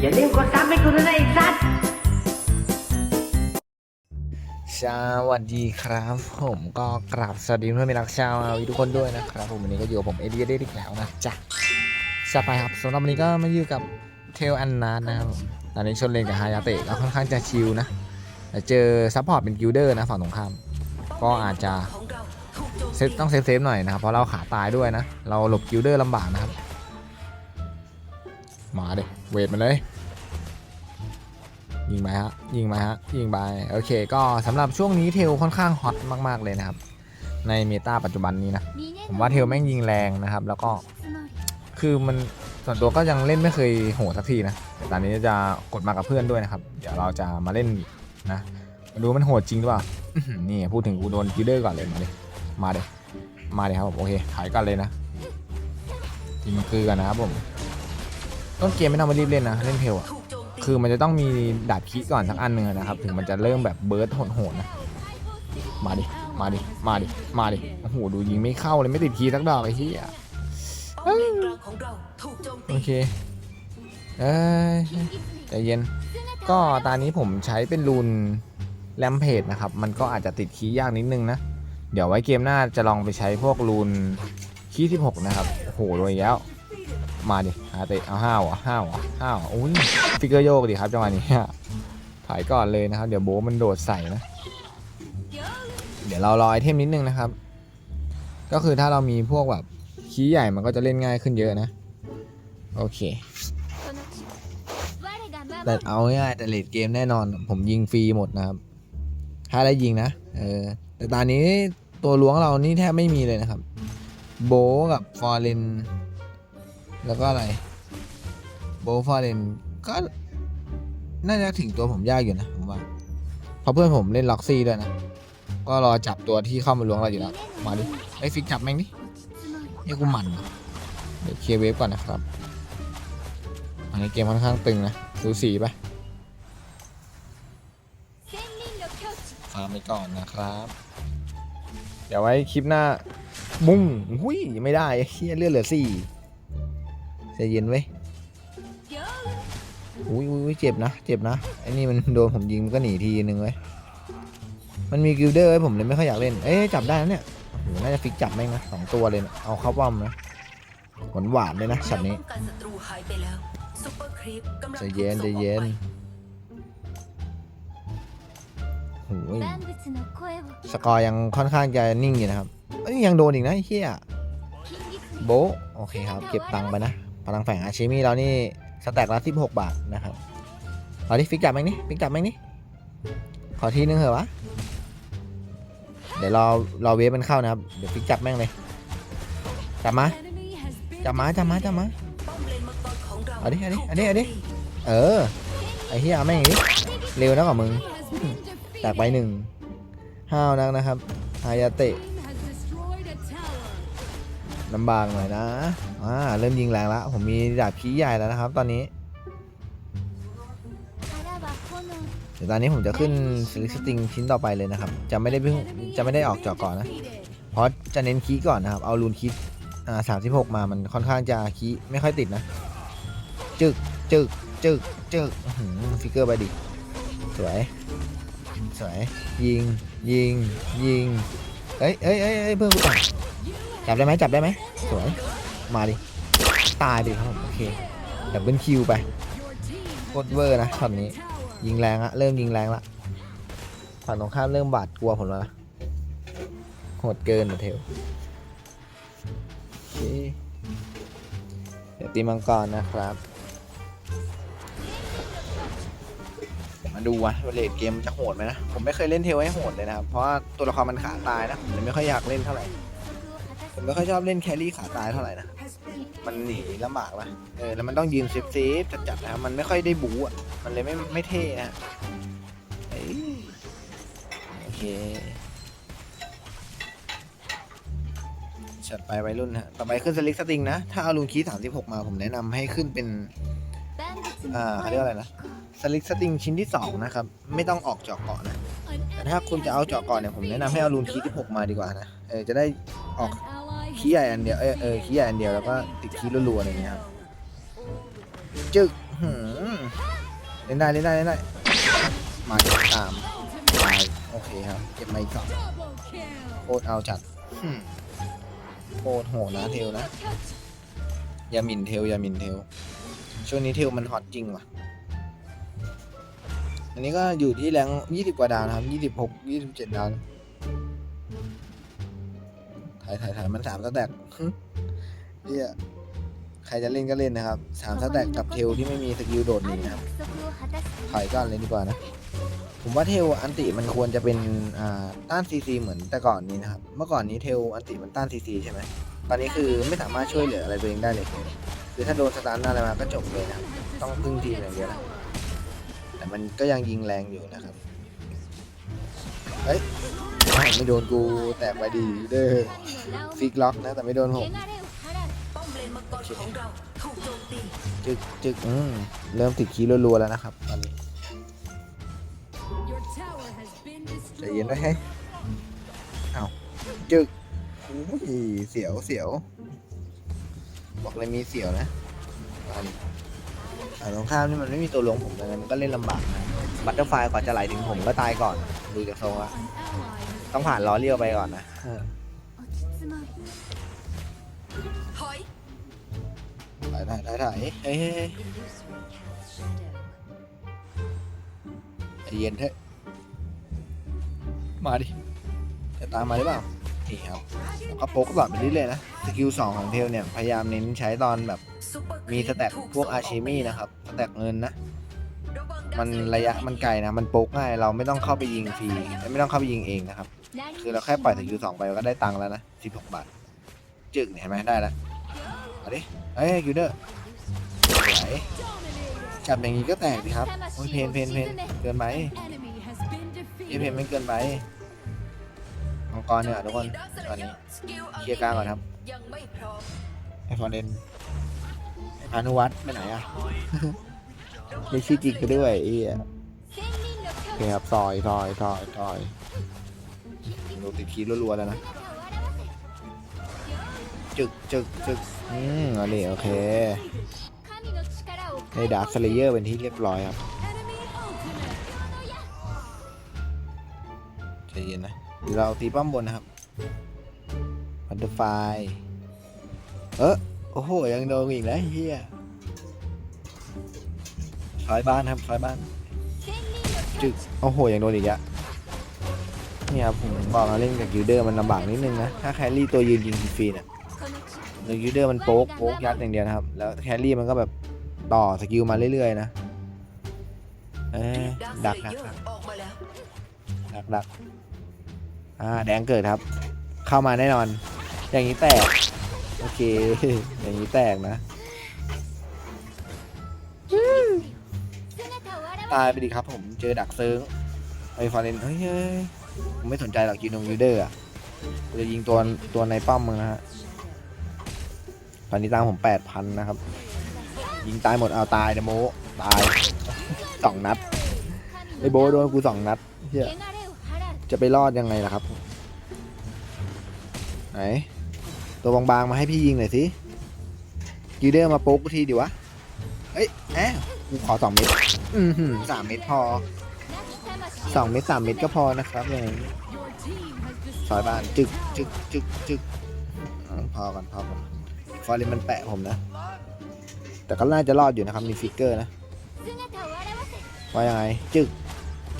อย่าลืมกดซับให้กูด้วยนะไอ้สัตว์สวัสดีครับ ผมก็กราบสวัสดีเพื่อนมิรักชาวอาวีทุกคนด้วยนะครับ ผมวันนี้ก็อยู่กับผมเอเดียได้อีกแล้วนะจ๊ะสไปครับสำหรับวันนี้ก็มาอยู่กับเทลอันนานะครับตอนนี้ชนเลนกับฮายาเตะก็ค่อนข้างจะชิลนะแต่เจอซัพพอร์ตเป็นกิลเดอร์นะฝั่งตรงข้าม ก็อาจจะเซฟต้องเซฟเซฟหน่อยนะครับเพราะเราขาตายด้วยนะ เราหลบกิลเดอร์ลำบากนะครับ มาเด็เวทมาเลย ยิงไปฮะ ยิงไปฮะ ยิงไป โอเค ก็สำหรับช่วงนี้เทลค่อนข้างฮอตมากๆเลยนะครับ ในเมตาปัจจุบันนี้นะ ผมว่าเทลแม่งยิงแรงนะครับ แล้วก็ คือมันส่วนตัวก็ยังเล่นไม่เคยโหดสักทีนะ แต่ตอนนี้จะกดมากับเพื่อนด้วยนะครับ เดี๋ยวเราจะมาเล่นนะมาดูมันโหดจริงหรือเปล่า นี่พูดถึงกูโดนกิลเดอร์ก่อนเลยมาเลยมาเลยมาเลยครับผมโอเคขายกันเลยนะทีมคือกันนะครับผม ต้นเกมไม่ต้องมารีบเล่นนะเล่นเทลอะคือมันจะต้องมีดาบคิก่อนสักอันหนึ่งนะครับ ถึงมันจะเริ่มแบบเบิร์ดโหดๆนะมาดิมาดิมาดิมาดิโอ้โหดูยิงไม่เข้าเลยไม่ติดคีสักดอกไอ้ที่อะโอเคเอ้ยใจเย็น ก็ตอนนี้ผมใช้เป็นรูนแรมเพจนะครับ มันก็อาจจะติดคีย์ยากนิดนึงนะ เดี๋ยวไว้เกมหน้าจะลองไปใช้พวกรูนคีย์16 นะครับโอ้โหรวยแล้ว มาดิอาเตะเอาห้าวอะห้าวอะห้าวอะอุ้ยฟิกเกอร์โยกดิครับจังหวะนี้ถ่ายก่อนเลยนะครับ เดี๋ยวโบมันโดดใส่นะ เดี๋ยวเรารอไอเทมนิดนึงนะครับ ก็คือถ้าเรามีพวกแบบคีย์ใหญ่มันก็จะเล่นง่ายขึ้นเยอะนะ โอเค แต่เอาง่ายแต่เลดเกมแน่นอน ผมยิงฟรีหมดนะครับ ถ้าได้ยิงนะ เออ แต่ตอนนี้ตัวล้วงเรานี่แทบไม่มีเลยนะครับ โบกับฟอร์เรน แล้วก็อะไรโบฟอร์เรนก็น่าจะถึงตัวผมยากอยู่นะผมว่าเพราะเพื่อนผมเล่นล็อกซี่ด้วยนะ ก็รอจับตัวที่เข้ามาล้วงเราอยู่แล้ว มาดิไอ้ฟิกจับแม่งดิเนี่ยกูหมันเดี๋ยวเคลียร์เวฟก่อนนะครับ อันนี้เกมค่อนข้างตึงนะสูสีไปฟาร์มไปก่อนนะครับ เดี๋ยวไว้คลิปหน้ามุ้งหุ้ยไม่ได้เฮียเลือดเหลือสี่ ใจเย็นเว้อุ้ยอุ้ยเจ็บนะ เจ็บนะ ไอ้นี่มันโดนผมยิงมันก็หนีทีนึงเว้มันมีกิลเดอร์ไว้ผมเลยไม่ค่อยอยากเล่น เอ๊ะจับได้นะเนี่ยโอ้โหน่าจะฟิกจับแม่งนะสองตัวเลยนะเอาเข้าป้อมนะ หวานหวานๆเลยนะช็อตนี้ป้องกันศัตรูหายไปแล้วซุปเปอร์ครีปกำลังใจเย็นถูกส่งใจเย็นโอ้ยสกอร์ยังค่อนข้างจะนิ่งอยู่นะครับเอ้ยยังโดนอีกนะเฮียโบโอเคครับ เก็บตังค์ไปนะ พลังแฝงอาชิมีเรานี่สแต็กละสิบหกบาทนะครับเอาดิฟิกจับแม่งนี่ฟิกจับแม่งนี่ขอทีนึงเหอะวะเดี๋ยวรอรอเวฟมันเข้านะครับเดี๋ยวฟิกจับแม่งเลยจับมาจับมาจับมาจับมาป้อมเลนมังกรขอาเอาดิเอาดิเอาดิเอาดิเออไอ้เฮียแม่งนี้เร็วนะกว่ามึงแตกไปหนึ่งห้าวนักนะครับฮายาเตะ ลำบากหน่อยนะ อ่า เริ่มยิงแรงแล้ว ผมมีดาบขี้ใหญ่แล้วนะครับ ตอนนี้ เดี๋ยวตอนนี้ผมจะขึ้นสลิสติงชิ้นต่อไปเลยนะครับ จะไม่ได้เพิ่ง จะไม่ได้ออกจอก่อนนะ เพราะจะเน้นคีก่อนนะครับ เอารูนคีอ่าสามสิบหกมา มันค่อนข้างจะคีไม่ค่อยติดนะ จึก จึก จึก จึกฟิกเกอร์ไปดิ สวย สวย ยิง ยิง ยิง เอ้ยเอ้ยเอ้ยเพื่อนกูตาย จับได้ไหมจับได้ไหมสวย มาดิ ตายดิครับผมโอเคดับเบิลคิวไปโคตรเวอร์นะช็อตนี้ ยิงแรงอะเริ่มยิงแรงละฝั่งตรงข้ามเริ่มบาดกลัวผมแล้วนะโหดเกินนะเทลเดี๋ยวตีมังกรนะครับมาดูวะว่าเลดเกมจะโหดไหมนะ ผมไม่เคยเล่นเทลให้โหดเลยนะครับ เพราะตัวละครมันขาตายนะผมเลยไม่ค่อยอยากเล่นเท่าไหร่ ผมไม่ค่อยชอบเล่นแครี่ขาตายเท่าไหร่นะ มันหนีลำบากนะเออ แล้วมันต้องยืนเซฟเซฟจัดๆนะมันไม่ค่อยได้บูอะ มันเลยไม่ไม่เท่นะเอ้ยโอเคจัดไปวัยรุ่นฮะ ต่อไปขึ้นสลิกสติงนะ ถ้าเอาลูนคีสามสิบหกมาผมแนะนำให้ขึ้นเป็น อ่าเขาเรียกว่าอะไรนะสลิกสติงชิ้นที่สองนะครับ ไม่ต้องออกเจาะเกาะนะ แต่ถ้าคุณจะเอาเจาะเกาะเนี่ยผมแนะนำให้เอาลูนคีที่หกมาดีกว่านะ เออจะได้ออก ขี้ใหญ่อันเดียวเออเออขี้ใหญ่อันเดียวแล้วก็ติดขี้รัวๆอะไรอย่างเงี้ยครับจึกหือเล่นได้เล่นได้เล่นได้มาอีกสามตายโอเคครับเก็บไม่กสองโคตรเอาจัดหืมโคตรโหดนะเทลนะอย่าหมิ่นเทลอย่าหมิ่นเทลช่วงนี้เทลมันฮอตจริงว่ะอันนี้ก็อยู่ที่แรงยี่สิบกว่าดาวนะครับยี่สิบหกยี่สิบเจ็ดดาวน ถ่ายถ่ายถ่ายมันสามสแต็กเนี่ยใครจะเล่นก็เล่นนะครับสามสแต็กกับเทลที่ไม่มีสกิลโดดหนีนะครับถอยก่อนเลยดีกว่านะ ผมว่าเทลอันติมันควรจะเป็นอ่าต้านซีซีเหมือนแต่ก่อนนี้นะครับ เมื่อก่อนนี้เทลอันติมันต้านซีซีใช่ไหมตอนนี้คือไม่สามารถช่วยเหลืออะไรตัวเองได้เลยคือถ้าโดนสตาร์ทอะไรมาก็จบเลยนะต้องพึ่งทีมอย่างเดียวนะแต่มันก็ยังยิงแรงอยู่นะครับ เฮ้ย ไม่โดนกูแตกไปดีเด้อฟิกล็อกนะแต่ไม่โดนผมป้อมเลนมังกจึกจึกอืมเริ่มติดคีรัวๆแล้วนะครับตอนนี้ใจเย็นไว้ให้เอาจึกอุ้ยเสียวเสียว บอกเลยมีเสียวนะตอนนี้อ่าตรงข้ามนี่มันไม่มีตัวลงผมเลยมันก็เล่นลำบากนะบัตเตอร์ไฟก่อนจะไหลถึงผมก็ตายก่อนดูจากทรงละ ต้องผ่านล้อเลี้ยวไปก่อนนะเออถอยถ่ายถ่ายถ่ายถ่ายเฮ้ยเฮ้ยเฮ้ยใจเย็นเถอะมาดิจะตามมาหรือเปล่านี่ครับแล้วก็โป๊กตลอดไปเรื่อยๆนะ สกิลสองของเทลเนี่ย พยายามเน้นใช้ตอนแบบซุปเปอร์ครีปมีสแต็กถูพวกส่งอาชิมี่นะครับ สแต็กเงินนะระวังดัก มันระยะมันไกลนะ มันโป๊กง่าย เราไม่ต้องเข้าไปยิงฟรีไม่ต้องเข้าไปยิงเองนะครับ คือเราแค่ปล่อยสกิลสองไปก็ได้ตังค์แล้วนะ16บหกบาท จึกเนี่ยเห็นไหมได้แล้วเอาดิเฮ้ยคิวเดอร์สวยจับอย่างนี้ก็แตกดิครับ โอ้ยเพนเพนเพนเกินไปเอเพนไม่เกินไปมังกรเนี่ยทุกคนตอนนี้เคลียร์กลางก่อนครับไอฟอนเดนไอพานุวัฒน์ไปไหนอะ ไม่ชื่อจริงก็ด้วยไอ้เอี้ยโอเคครับซอยซอยซอยซอยดูติดคีรัวๆแล้วนะจึกจึกจึกอืมอันนี้โอเคในดาร์คสเลเยอร์เป็นที่เรียบร้อยครับใจเย็นนะเดี๋ยวเราตีป้อมบนนะครับบันเดอร์ไฟเออโอ้โห ยังโดนอีกแล้วเฮีย ซอยบ้านครับซอยบ้านจึกโอ้โหยังโดนอีกอะเนี่ยครับผมบอกนะเล่นกับกิลเดอร์มันลำบากนิดนึงนะถ้าแครี่ตัวยืนยิงฟรีๆเนี่ยหรือยูเดอร์มันโป๊กโป๊กยัดอย่างเดียวนะครับ แล้วแครี่มันก็แบบต่อสกิลมาเรื่อยๆนะเอ้ยดักดักเซดักดักดักอ่าแดงเกิดครับ เข้ามาแน่นอน อย่างนี้แตก โอเค อย่างนี้แตกนะ ตายไปดิครับ ผมเจอดักเซิงไอ้ฟอร์เรนเฮ้ยผมไม่สนใจหรอกยิงนงยูเดอร์อะจะยิงตัวตัวในป้อมมึงนะฮะตอนนี้ตังค์ผมแปดพันนะครับ ยิงตายหมดเอาตายนะโมตายสองนัดไอ้โบโดนกูสองนัดเฮียจะไปรอดยังไงล่ะครับ ไหน ตัวบางๆมาให้พี่ยิงหน่อยสิยูเดอร์มาโป๊กกูทีดิวะเอ้ยแอะ กูขอสองเม็ดอือหือสามเม็ดพอสองเม็ดสามเม็ดก็พอนะครับอย่างนี้ซอยบ้านจึกจึกจึกจึกอพอก่อนพอก่อนฟอร์เรนมันแปะผมนะ แต่ก็น่าจะรอดอยู่นะครับมีฟิกเกอร์นะว่ายังไงจึก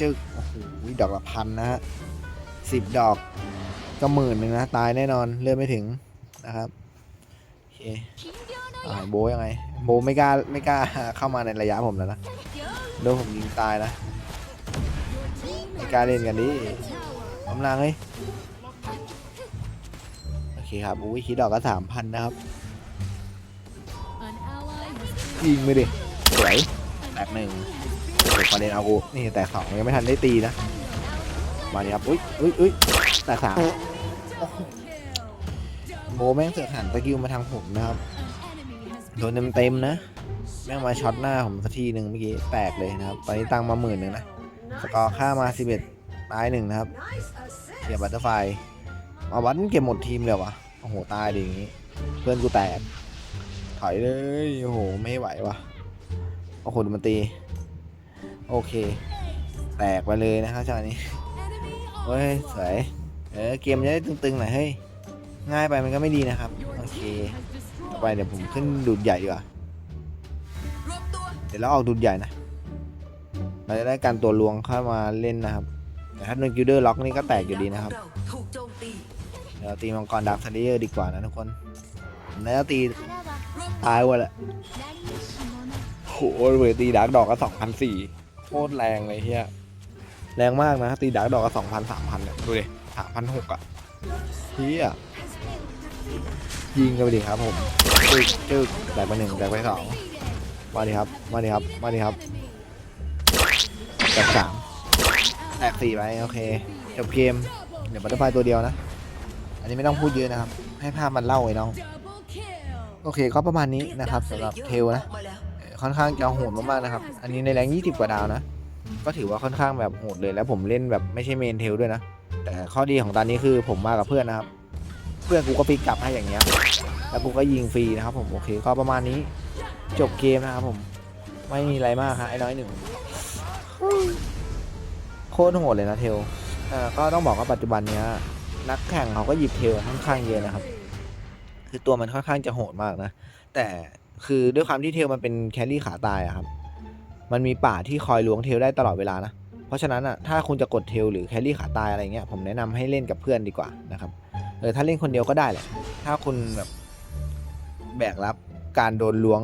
จึกโอ้โหดอกละพันนะฮะสิบดอกก็หมื่นหนึ่งนะ ตายแน่นอนเลื่อนไม่ถึงนะครับโอเคอ่าโบยังไง โบทไม่กล้าไม่กล้าเข้ามาในระยะผมแล้วนะโดนผมยิงตายนะไม่กล้าเล่นกันดิกำลังเฮ้ยโอเคครับอุ้ยคิดดอกก็สามพันนะครับยิงไปดิสวยแตกหนึ่งเด็กประเด็นเอากูนี่แตกสองยังไม่ทันได้ตีนะมาดิครับอุ้ยอุ้ยอุ้ยแตกสามโอ้โหโบแม่งเสือกหันสกิลมาทางผมนะครับ โดนเต็มๆนะ แม่งมาช็อตหน้าผมสักทีหนึ่งเมื่อกี้แตกเลยนะครับ ตอนนี้ตังมาหมื่นหนึ่งนะ สกอร์ค่ามาสิบเอ็ดตายหนึ่งนะครับเสียบบัตเตอร์ไฟเอาวัดมันเก็บหมดทีมเลยวะโอ้โห ตายดิอย่างงี้ เพื่อนกูแตก ถอยเลย โอ้โห ไม่ไหววะโอโอ้โหดูมันตี โอเค แตกไปเลยนะครับจังหวะนี้เฮ้ยสวยเออเกมจะได้ตึงๆหน่อยเฮ้ยง่ายไปมันก็ไม่ดีนะครับ โอเค ไปเดี๋ยวผมขึ้นดูดใหญ่ดีกว่ารวมตัวเดี๋ยวเราออกดูดใหญ่นะเราจะได้การตัวลวงเข้ามาเล่นนะครับ แต่ถ้าโดนกิลเดอร์ล็อกนี่ก็แตกอยู่ดีนะครับเราถูกโจมตีเดี๋ยวตีมังกรดาร์คซันเดอร์ดีกว่านะทุกคนผมน่าจะตีรวมตายหมดแหละโหเวตีดาร์กดอกก็สองพันสี่โคตรแรงเลยเฮียแรงมากนะตีดาร์กดอกก็สองพันสามพันเนี่ยดูดิสามพันหกอะเฮีย ยิงกันไปดิครับผมจึ๊กจึ๊กแตกไปหนึ่งแตกไปสองมาดิครับ มาดิครับ มาดิครับแตกสามแตกสี่ไปโอเคจบเกม เดี๋ยวบัตเตอร์ไฟตัวเดียวนะ อันนี้ไม่ต้องพูดเยอะนะครับ ให้ภาพมันเล่าไว้น้อง โอเคก็ประมาณนี้นะครับสำหรับเทลนะ ค่อนข้างจะโหดมากๆนะครับ อันนี้ในแรง20 กว่าดาวนะ ก็ถือว่าค่อนข้างแบบโหดเลยแล้วผมเล่นแบบไม่ใช่เมนเทลด้วยนะ แต่ข้อดีของตอนนี้คือผมมากับเพื่อนนะครับ เพื่อนกูก็ปิกกลับให้อย่างเงี้ยแล้วกูก็ยิงฟรีนะครับผมโอเคก็ประมาณนี้จบเกมนะครับผมไม่มีอะไรมากครับไอ้น้อยหนึ่งโคตรโหดเลยนะเทลเอ่อก็ต้องบอกว่าปัจจุบันเนี้ยนักแข่งเขาก็หยิบเทลค่อนข้างเยอะนะครับ คือตัวมันค่อนข้างจะโหดมากนะ แต่คือด้วยความที่เทลมันเป็นแครี่ขาตายอะครับ มันมีป่าที่คอยล้วงเทลได้ตลอดเวลานะ เพราะฉะนั้นอะถ้าคุณจะกดเทลหรือแครี่ขาตายอะไรเงี้ยผมแนะนำให้เล่นกับเพื่อนดีกว่านะครับ เออถ้าเล่นคนเดียวก็ได้แหละ ถ้าคุณแบบแบกรับการโดนล้วง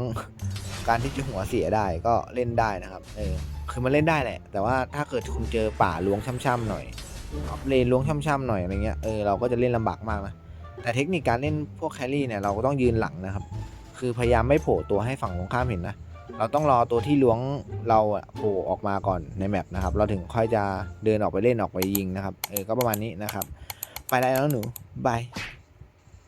การที่จะหัวเสียได้ก็เล่นได้นะครับ เออ คือมันเล่นได้แหละ แต่ว่าถ้าเกิดคุณเจอป่าล้วงช่ำๆหน่อยเลนล้วงช่ำๆหน่อยอะไรเงี้ย เออเราก็จะเล่นลำบากมากนะ แต่เทคนิคการเล่นพวกแครี่เนี่ยเราก็ต้องยืนหลังนะครับ คือพยายามไม่โผล่ตัวให้ฝั่งตรงข้ามเห็นนะ เราต้องรอตัวที่ล้วงเราโผล่ออกมาก่อนในแมปนะครับ เราถึงค่อยจะเดินออกไปเล่นออกไปยิงนะครับ เออ ก็ประมาณนี้นะครับ ไปได้แล้วหนู บาย